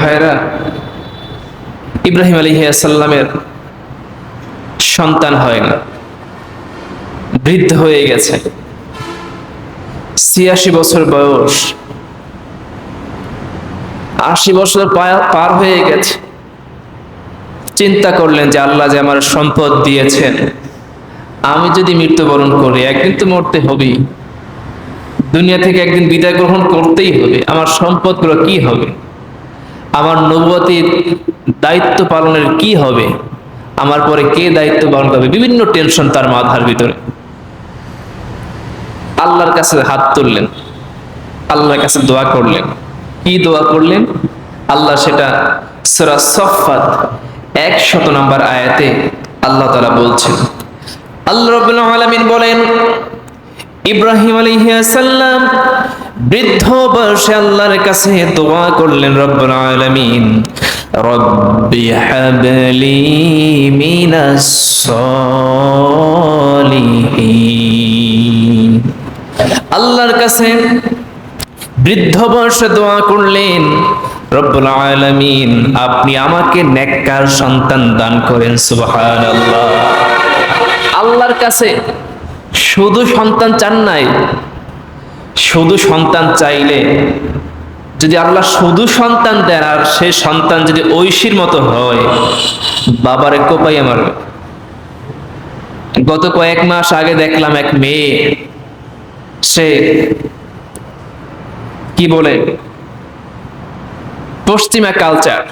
ভাইরা ইব্রাহিম আলহিয়াসাল্লামের সন্তান হয় না। বৃদ্ধ হয়ে গেছে। ছিয়াশি বছর বয়স। আশি বছর পার হয়ে গেছে। চিন্তা করলেন যে আল্লাহ যে আমার সম্পদ দিয়েছেন, আমি যদি মৃত্যুবরণ করি, একদিন তো মরতে হবেই। দুনিয়া থেকে একদিন বিদায় গ্রহণ করতেই হবে। আমার সম্পদগুলো কি হবে? আমার নবতির দায়িত্ব পালনের কি হবে? আমার পরে কে দায়িত্ব পালন করবে? বিভিন্ন টেনশন তার মাথার ভিতরে। আল্লাহর কাছে হাত তুললেন। আল্লাহর কাছে দোয়া করলেন। কি দোয়া করলেন? আল্লাহ সেটা সূরা সফাত একশত নম্বর আয়াতে আল্লাহ তাআলা বলছেন, আল্লাহ আলামিন বলেন, ইব্রাহিম আলাইহিসসালাম বৃদ্ধ বয়সে আল্লাহর কাছে দোয়া করলেন, রব্বুল আলামিন, রব্বি হাবলি মিনাস সলিহিন। আল্লাহর কাছে বৃদ্ধ বয়সে দোয়া করলেন, রব্বুল আলামিন, আপনি আমাকে নেককার সন্তান দান করেন, সুবহানাল্লাহ। আল্লাহর কাছে শুধু সন্তান চান নাই শুধু সন্তান চাইলে যদি আল্লাহ শুধু সন্তান দেন আর সে সন্তান যদি ঐশীর মতো হয়, বাবারে কোপাইয়া মারবে। গত কয়েক মাস আগে দেখলাম এক মেয়ে, সে কি বলে? পশ্চিমা কালচার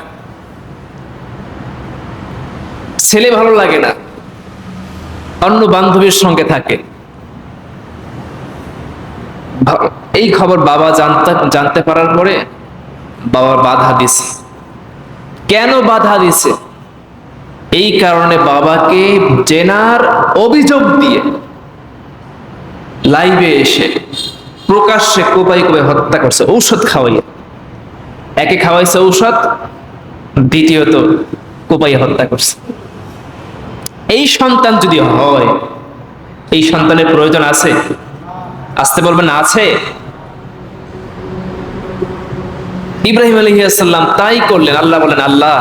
ছেলে ভালো লাগে না, অন্য বান্ধবীর সঙ্গে থাকে। এই খবর বাবা জানতে জানতে পারার পরে বাবা বাধা দিছে কেন বাধা দিছে এই কারণে বাবাকে জেনার অভিযোগ দিয়ে লাইভে এসে প্রকাশ্যে কোপাই কোপাই হত্যা করছে, ঔষধ খাওয়াইয়া। একে খাওয়াইছে ঔষধ, দ্বিতীয়ত কোপাই হত্যা করছে। এই সন্তান যদি হয়, এই সন্তানের প্রয়োজন আছে? আসতে বলবেন, আছে? ইব্রাহিম আলহিয়াসাল্লাম তাই করলেন। আল্লাহ বলেন আল্লাহ,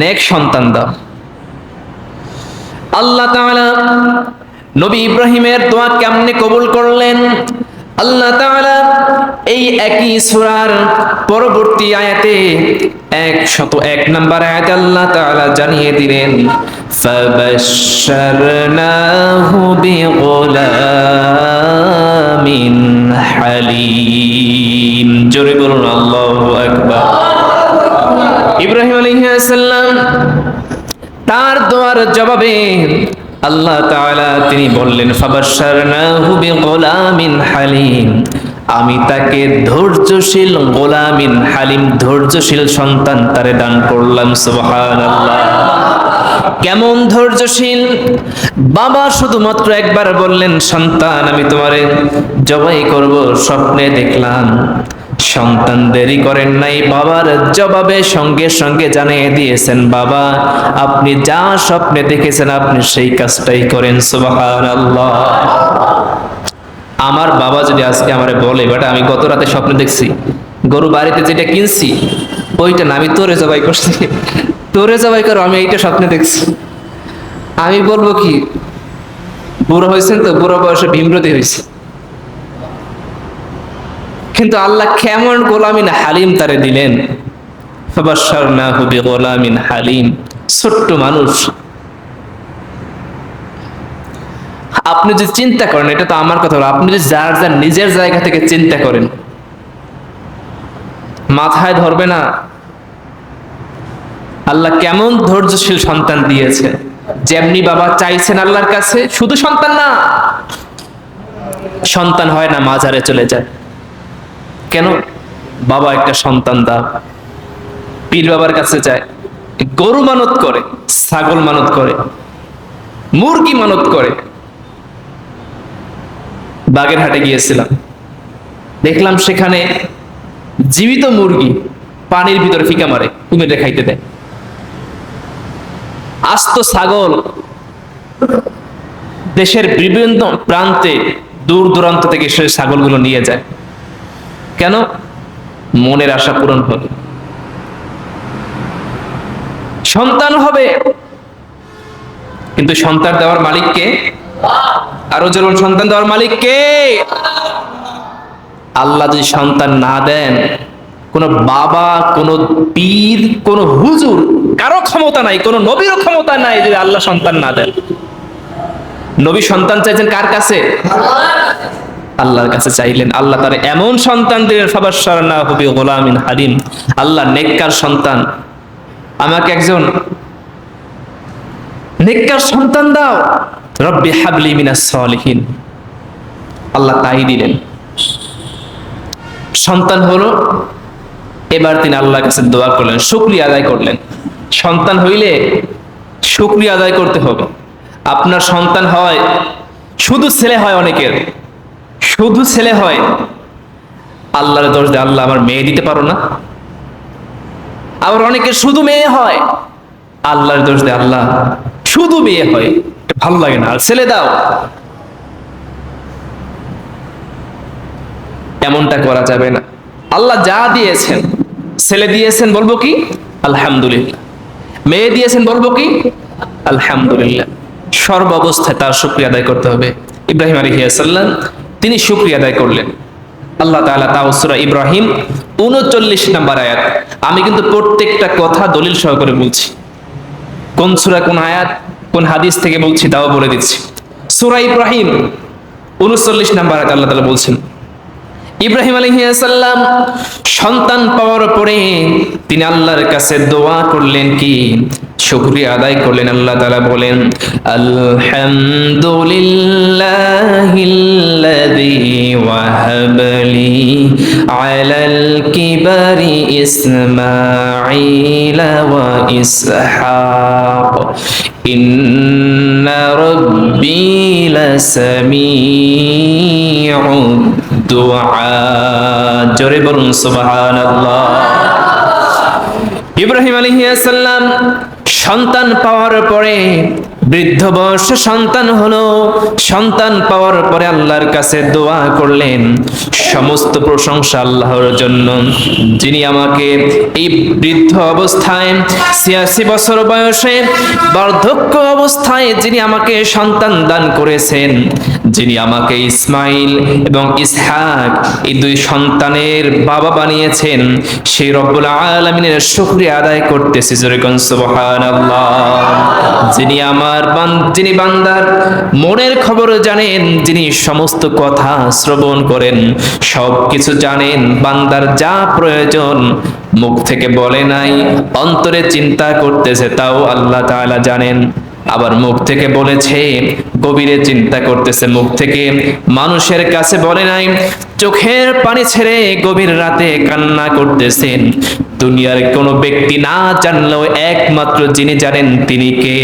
নেক সন্তান দাও। আল্লাহ তাআলা নবী ইব্রাহিমের দোয়া কেমনে কবুল করলেন? আল্লাহ তাআলা এই একই সূরার পরবর্তী আয়াতে এক শত এক নম্বর আয়াতে আল্লাহ তাআলা জানিয়ে দিলেন হালিম। ইব্রাহিম আলাইহিস তার দোয়ার জবাবে আল্লাহ তিনি বললেন আমি তাকে ধৈর্যশীল গোলামিন হালিম, ধৈর্যশীল সন্তান তারে দান করলাম, সুবহানাল্লাহ। কেমন ধৈর্যশীল? বাবা শুধুমাত্র একবার বললেন, সন্তান, আমি তোমারে জবাই করব, স্বপ্নে দেখলাম। সন্তান দেরি করেন নাই, বাবার জবাবে সঙ্গে সঙ্গে জানিয়ে দিয়েছেন, বাবা, আপনি যা স্বপ্নে দেখেছেন, আপনি সেই কাজটাই করেন। সুবহানাল্লাহ। আমার বাবা যদি আজকে আমারে বলে, বেটা, আমি গত রাতে স্বপ্নে দেখছি, গরু বাড়িতে যেটা কিনছি, ওইটা না, আমি তোরে জবাই করছি, তোরে জবাই করো, আমি এইটা স্বপ্নে দেখছি। আমি বলব কি, বুড়ো হয়েছেন তো, বুড়ো বয়সে ভীমরতি হয়েছে। কিন্তু আল্লাহ কেমন গোলামিন হালিম তারে দিলেন। বিগুলামিন হালিম। ছোট্ট মানুষ। আপনি যদি চিন্তা করেন, এটা তো আমার কথা আপনি যদি যার যার নিজের জায়গা থেকে চিন্তা করেন, মাথায় ধরবে না, আল্লাহ কেমন ধৈর্যশীল সন্তান দিয়েছে। যেমনি বাবা চাইছেন আল্লাহর কাছে, শুধু সন্তান না, সন্তান হয় না মাঝারে চলে যায়। কেন? বাবা একটা সন্তান দাও পীর বাবার কাছে যায়, গরু মানত করে, ছাগল মানত করে, মুরগি মানত করে। বাগেরহাটে গিয়েছিলাম। দেখলাম সেখানে জীবিত মুরগি পানির ভিতরে ফিকা মারে কুমিরে খাইতে দেয়। আস্ত ছাগল দেশের বিভিন্ন প্রান্তে দূর দূরান্ত থেকে সে ছাগলগুলো নিয়ে যায়। কেন? মনের আশা পূরণ হল সন্তান হবে। কিন্তু সন্তান দেওয়ার মালিককে আরও যেমন সন্তান দেওয়ার মালিক কে? আল্লাহ যদি সন্তান না দেন, কোন বাবা, কোন পীর, কোন হুজুর, কারও ক্ষমতা নাই, কোন নবীরও ক্ষমতা নাই যদি আল্লাহ সন্তান না দেন। নবী সন্তান চাইছেন কার কাছে? আল্লাহর কাছে চাইলেন, আল্লাহ তার এমন সন্তান দিলেন ফাবাসার না হবে গোলামিন হালিম। আল্লাহ নেককার সন্তান। আমাকে একজন নেককার সন্তান দাও। রব্বি হাবলি মিনাস সলিহিন। আল্লাহ তাই দিলেন। সন্তান হলো, এবার তিনি আল্লাহর কাছে দোয়া করলেন, শুক্রিয়া আদায় করলেন। সন্তান হইলে শুক্রিয়া আদায় করতে হবে। আপনার সন্তান হয়, শুধু ছেলে হয় অনেকের। শুধু ছেলে হয়। আল্লাহর দোষ দেয় আল্লাহ আমার মেয়ে দিতে পারো না। আবার অনেকের শুধু মেয়ে হয়। আল্লাহর দোষ দেয় আল্লাহ শুধু মেয়ে হয়। ভালো লাগে না। আর ছেলে দাও। এমনটা করা যাবে না। আল্লাহ যা দিয়েছেন, ছেলে দিয়েছেন বলব কি? আলহামদুলিল্লাহ। মেয়ে দিয়েছেন বলব কি? আলহামদুলিল্লাহ। সর্ব অবস্থায় তার শুক্রিয়া আদায় করতে হবে। ইব্রাহিম আলহিয়াসাল্লাম তিনি শুক্রিয়া আদায় করলেন। আল্লাহ তাআলা তাওসুরা ইব্রাহিম উনচল্লিশ নাম্বার আয়াত। আমি কিন্তু প্রত্যেকটা কথা দলিল সহকারে বলছি। কোন সুরা, কোন আয়াত, কোন হাদিস থেকে বলছি তাও বলে দিচ্ছি। সুরা ইব্রাহিম উনচল্লিশ নাম্বার আয়াত আল্লাহ তালা বলছেন ইব্রাহিম আলহিয়াসাল্লাম সন্তান পাওয়ার পরে তিনি আল্লাহর কাছে দোয়া করলেন কি? শুকরিয়া আদায় করলেন, আল্লাহ তাআলা বলেন, আলহামদুলিল্লাহিল্লাযী ওয়াহাবলি আলাল কিবারি ইসমাঈল ওয়া জোরে বলুন সুবহানাল্লাহ। ইব্রাহিম সাল্লাম সন্তান পাওয়ার পরে বৃদ্ধ বয়স সন্তান হলো। সন্তান পাওয়ার পরে আল্লাহর কাছে দোয়া করলেন। সমস্ত প্রশংসা আল্লাহর জন্য। যিনি আমাকে এই বৃদ্ধ অবস্থায় ছিয়াশি বছর বয়সে বার্ধক্য অবস্থায় যিনি আমাকে সন্তান দান করেছেন, যিনি আমাকে ইসমাইল এবং ইসহাক এই দুই সন্তানের বাবা বানিয়েছেন, সেই রব্বুল আলমিনের শুক্রিয়া আদায় করতেছি। জোরেকন সুবহানাল্লাহ। যিনি আমার বান যিনি বান্দার মনের খবর জানেন, যিনি সমস্ত কথা শ্রবণ করেন সব কিছু জানেন, বান্দার যা প্রয়োজন মুখ থেকে বলে নাই, অন্তরে চিন্তা করতেছে, তাও আল্লাহ তাআলা জানেন। আবার মুখ থেকে বলেছে, গভীরে চিন্তা করতেছে মুখ থেকে। মানুষের কাছে বলে নাই, চোখের পানি ছেড়ে গভীর রাতে কান্না করতেছেন। দুনিয়ার কোনো ব্যক্তি না জানলেও একমাত্র যিনি জানেন তিনি কে?